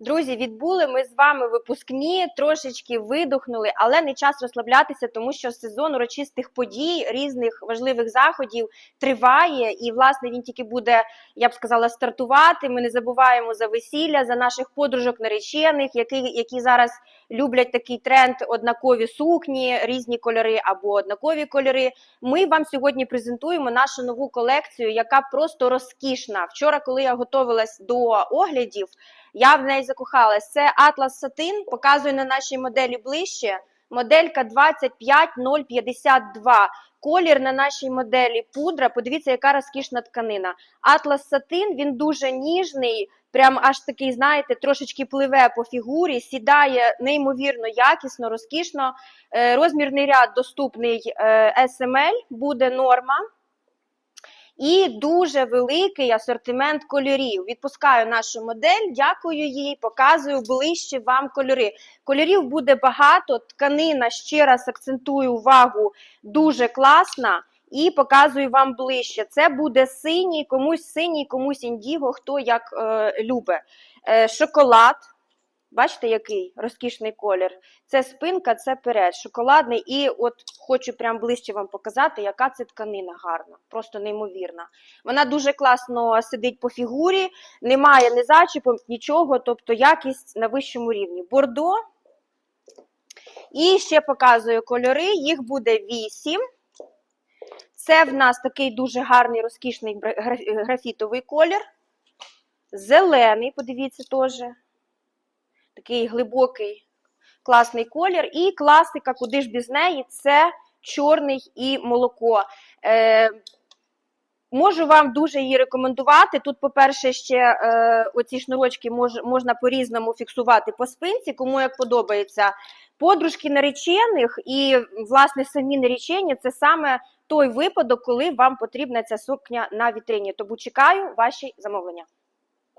Друзі, відбули ми з вами випускні, трошечки видохнули, але не час розслаблятися, тому що сезон урочистих подій, різних важливих заходів триває. І, власне, він тільки буде, я б сказала, стартувати. Ми не забуваємо за весілля, за наших подружок наречених, які, які зараз люблять такий тренд однакові сукні, різні кольори або однакові кольори. Ми вам сьогодні презентуємо нашу нову колекцію, яка просто розкішна. Вчора, коли я готувалась до оглядів, я в неї закохалась. Це Atlas Satin, показую на нашій моделі ближче. Моделька 25052. Колір на нашій моделі пудра. Подивіться, яка розкішна тканина. Atlas Satin, він дуже ніжний, прям аж такий, знаєте, трошечки пливе по фігурі, сідає неймовірно якісно, розкішно. Е, Розмірний ряд доступний е, SML, буде норма. І дуже великий асортимент кольорів. Відпускаю нашу модель, дякую їй, показую ближче вам кольори. Кольорів буде багато, тканина, ще раз акцентую увагу, дуже класна. І показую вам ближче. Це буде синій, комусь синій, комусь індіго, хто як е, любить. Е, шоколад. Бачите, який розкішний колір. Це спинка, це перед, шоколадний. І от хочу прям ближче вам показати, яка це тканина гарна, просто неймовірна. Вона дуже класно сидить по фігурі, немає ні зачіпу, нічого, тобто якість на вищому рівні. Бордо. І ще показую кольори, їх буде 8. Це в нас такий дуже гарний, розкішний гра- гра- графітовий колір. Зелений, подивіться теж. Такий глибокий, класний колір. І класика, куди ж без неї, це чорний і молоко. Е, можу вам дуже її рекомендувати. Тут, по-перше, ще е, оці шнурочки мож, можна по-різному фіксувати по спинці, кому як подобається. Подружки наречених і, власне, самі наречені це саме той випадок, коли вам потрібна ця сукня на вітрині. Тому чекаю ваші замовлення.